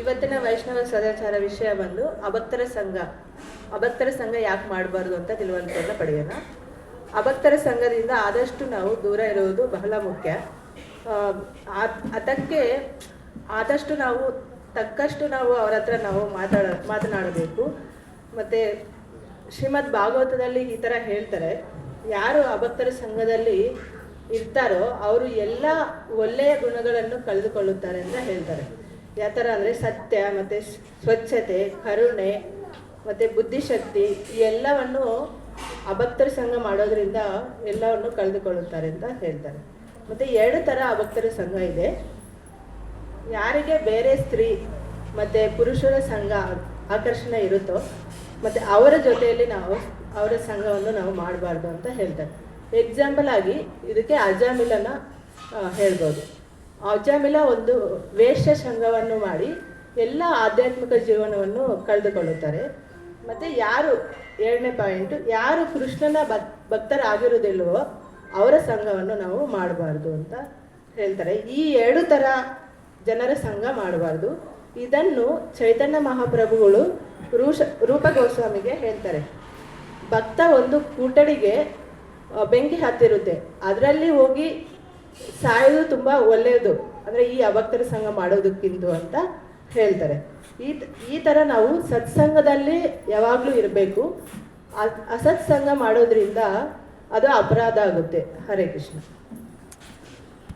ಇವತ್ತಿನ ವೈಷ್ಣವ ಸದಾಚಾರ ವಿಷಯ ಬಂದು ಅಭಕ್ತರ ಸಂಘ. ಅಭಕ್ತರ ಸಂಘ ಯಾಕೆ ಮಾಡಬಾರ್ದು ಅಂತ ತಿಳುವಳಿಕೆಯನ್ನು ಪಡೆಯೋಣ. ಅಭಕ್ತರ ಸಂಘದಿಂದ ಆದಷ್ಟು ನಾವು ದೂರ ಇರುವುದು ಬಹಳ ಮುಖ್ಯ. ಅದಕ್ಕೆ ಆದಷ್ಟು ನಾವು ತಕ್ಕಷ್ಟು ನಾವು ಅವರ ಹತ್ರ ನಾವು ಮಾತಾಡ, ಮಾತನಾಡಬೇಕು. ಮತ್ತು ಶ್ರೀಮದ್ ಭಾಗವತದಲ್ಲಿ ಈ ಥರ ಹೇಳ್ತಾರೆ, ಯಾರು ಅಭಕ್ತರ ಸಂಘದಲ್ಲಿ ಇರ್ತಾರೋ ಅವರು ಎಲ್ಲ ಒಳ್ಳೆಯ ಗುಣಗಳನ್ನು ಕಳೆದುಕೊಳ್ಳುತ್ತಾರೆ ಅಂತ ಹೇಳ್ತಾರೆ. ಯಾವ ಥರ ಅಂದರೆ ಸತ್ಯ, ಮತ್ತು ಸ್ವಚ್ಛತೆ, ಕರುಣೆ, ಮತ್ತು ಬುದ್ಧಿಶಕ್ತಿ, ಈ ಎಲ್ಲವನ್ನು ಅಭಕ್ತರ ಸಂಘ ಮಾಡೋದ್ರಿಂದ ಎಲ್ಲವನ್ನು ಕಳೆದುಕೊಳ್ಳುತ್ತಾರೆ ಅಂತ ಹೇಳ್ತಾರೆ. ಮತ್ತು ಎರಡು ಥರ ಅಭಕ್ತರ ಸಂಘ ಇದೆ. ಯಾರಿಗೆ ಬೇರೆ ಸ್ತ್ರೀ, ಮತ್ತು ಪುರುಷರ ಸಂಘ ಆಕರ್ಷಣೆ ಇರುತ್ತೋ, ಮತ್ತು ಅವರ ಜೊತೆಯಲ್ಲಿ ನಾವು ಅವರ ಸಂಘವನ್ನು ನಾವು ಮಾಡಬಾರ್ದು ಅಂತ ಹೇಳ್ತಾರೆ. ಎಕ್ಸಾಂಪಲ್ ಆಗಿ ಇದಕ್ಕೆ ಅಜಾಮಿಲನ್ನು ಹೇಳ್ಬೋದು. ಅಜಾಮಿಲ ಒಂದು ವೇಷ ಸಂಘವನ್ನು ಮಾಡಿ ಎಲ್ಲ ಆಧ್ಯಾತ್ಮಿಕ ಜೀವನವನ್ನು ಕಳೆದುಕೊಳ್ಳುತ್ತಾರೆ. ಮತ್ತು ಯಾರು ಎರಡನೇ ಪಾಯಿಂಟು, ಯಾರು ಕೃಷ್ಣನ ಭಕ್ ಭಕ್ತರಾಗಿರುವುದಿಲ್ವೋ ಅವರ ಸಂಘವನ್ನು ನಾವು ಮಾಡಬಾರ್ದು ಅಂತ ಹೇಳ್ತಾರೆ. ಈ ಎರಡು ಥರ ಜನರ ಸಂಘ ಮಾಡಬಾರ್ದು. ಇದನ್ನು ಚೈತನ್ಯ ಮಹಾಪ್ರಭುಗಳು ರೂಷ ರೂಪ ಗೋಸ್ವಾಮಿಗೆ ಹೇಳ್ತಾರೆ. ಭಕ್ತ ಒಂದು ಕೂಟಡಿಗೆ ಬೆಂಕಿ ಹತ್ತಿರುತ್ತೆ. ಅದರಲ್ಲಿ ಹೋಗಿ ಸಾಯೋದು ತುಂಬ ಒಳ್ಳೆಯದು ಅಂದರೆ ಈ ಅವಕ್ತರ ಸಂಘ ಮಾಡೋದಕ್ಕಿಂತ ಅಂತ ಹೇಳ್ತಾರೆ. ಈ ಈ ಥರ ನಾವು ಸತ್ಸಂಗದಲ್ಲಿ ಯಾವಾಗಲೂ ಇರಬೇಕು. ಅಸತ್ಸಂಗ ಮಾಡೋದ್ರಿಂದ ಅದು ಅಪರಾಧ ಆಗುತ್ತೆ. ಹರೇ ಕೃಷ್ಣ.